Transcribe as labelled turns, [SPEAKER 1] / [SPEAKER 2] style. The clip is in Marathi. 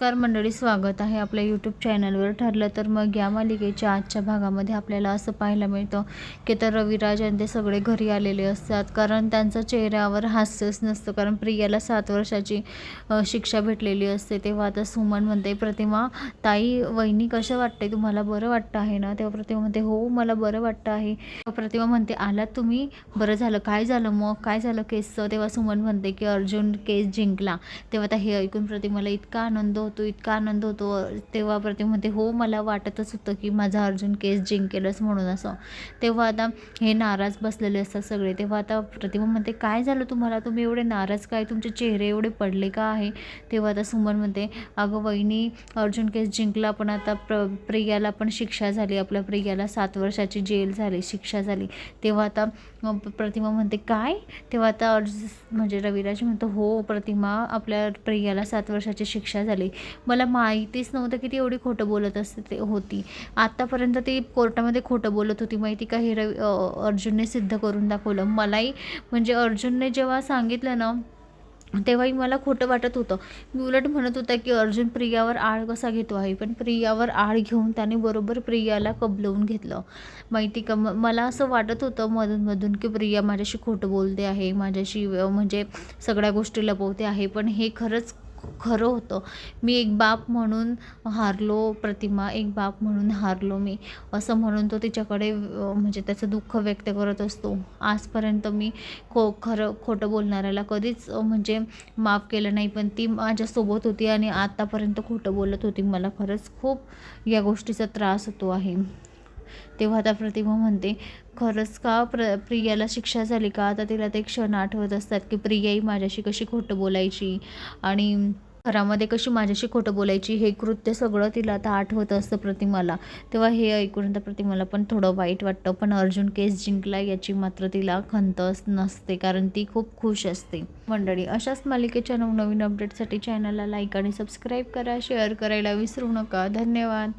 [SPEAKER 1] नमस्कार मंडळी स्वागत आहे आपल्या यूट्यूब चॅनलवर ठरलं तर मग या मालिकेच्या आजच्या भागामध्ये आपल्याला असं पाहायला मिळतं की तर रविराज आणि ते सगळे घरी आलेले असतात. कारण त्यांचा चेहऱ्यावर हास्यच नसतं. कारण प्रियाला सात वर्षाची शिक्षा भेटलेली असते. तेव्हा आता सुमन म्हणते प्रतिमा ताई वहिनी कसं वाटते तुम्हाला बरं वाटतं आहे ना? तेव्हा प्रतिमा म्हणते हो मला बरं वाटतं आहे. प्रतिमा म्हणते आलात तुम्ही? बरं झालं. काय झालं मग? काय झालं केसचं? तेव्हा सुमन म्हणते की अर्जुन केस जिंकला. तेव्हा आता हे ऐकून प्रतिमाला इतका आनंद होतो इतका आनंद होतो. तेव्हा प्रतिमा हो मला वाटतच होतं की माझा अर्जुन केस जिंकेलच म्हणून असं. तेव्हा आता हे नाराज बसलेले असतात सगळे. तेव्हा आता प्रतिमा म्हणते काय झालं तुम्हाला? तुम्ही एवढे नाराज काय? तुमचे चेहरे एवढे पडले का आहे? तेव्हा आता सुमन म्हणते अगं वहिनी अर्जुन केस जिंकला पण आता प्र प्रियाला पण शिक्षा झाली. आपल्या प्रियाला सात वर्षाची जेल झाली शिक्षा झाली. तेव्हा आता प्रतिमा म्हणते काय? तेव्हा आता अर्ज म्हणजे रविराज म्हणतो हो प्रतिमा आपल्या प्रियाला सात वर्षाची शिक्षा झाली. मला माहितीच नव्हतं की ती एवढी खोटं बोलत असते ते होती. आत्तापर्यंत ती कोर्टामध्ये खोटं बोलत होती. माहिती का हे रवी अर्जुनने सिद्ध करून दाखवलं. मलाही म्हणजे अर्जुनने जेव्हा सांगितलं ना तेव्हाही मला खोटं वाटत होतं. मी उलट म्हणत होता की अर्जुन प्रियावर आळ कसा घेतो आहे पण प्रियावर आळ घेऊन त्याने बरोबर प्रियाला कबलवून घेतलं. माहिती का? म मला असं वाटत होतं मधूनमधून की प्रिया माझ्याशी खोटं बोलते आहे. माझ्याशी म्हणजे सगळ्या गोष्टी लपवते आहे. पण हे खरंच खरं होतं. मी एक बाप म्हणून हारलो प्रतिमा एक बाप म्हणून हारलो मी. असं म्हणून तो तिच्याकडे म्हणजे त्याचं दुःख व्यक्त करत असतो. आजपर्यंत मी खो खरं खोटं बोलणाऱ्याला कधीच म्हणजे माफ केलं नाही पण ती माझ्यासोबत होती आणि आत्तापर्यंत खोटं बोलत होती. मला खरंच खूप या गोष्टीचा त्रास होतो आहे. तेव्हा आता प्रतिमा म्हणते खरंच का प्र प्रियाला शिक्षा झाली का? आता तिला ते क्षण आठवत असतात की प्रियाही माझ्याशी कशी खोटं बोलायची आणि घरामध्ये कशी माझ्याशी खोटं बोलायची हे कृत्य सगळं तिला आता आठवत असतं प्रतिमाला. तेव्हा हे ऐकून तर प्रतिमाला पण थोडं वाईट वाटतं पण अर्जुन केस जिंकला याची मात्र तिला खंत नसते कारण ती खूप खुश असते. मंडळी अशाच मालिकेच्या नवनवीन अपडेटसाठी चॅनलला लाईक आणि सबस्क्राईब करा शेअर करायला विसरू नका. धन्यवाद.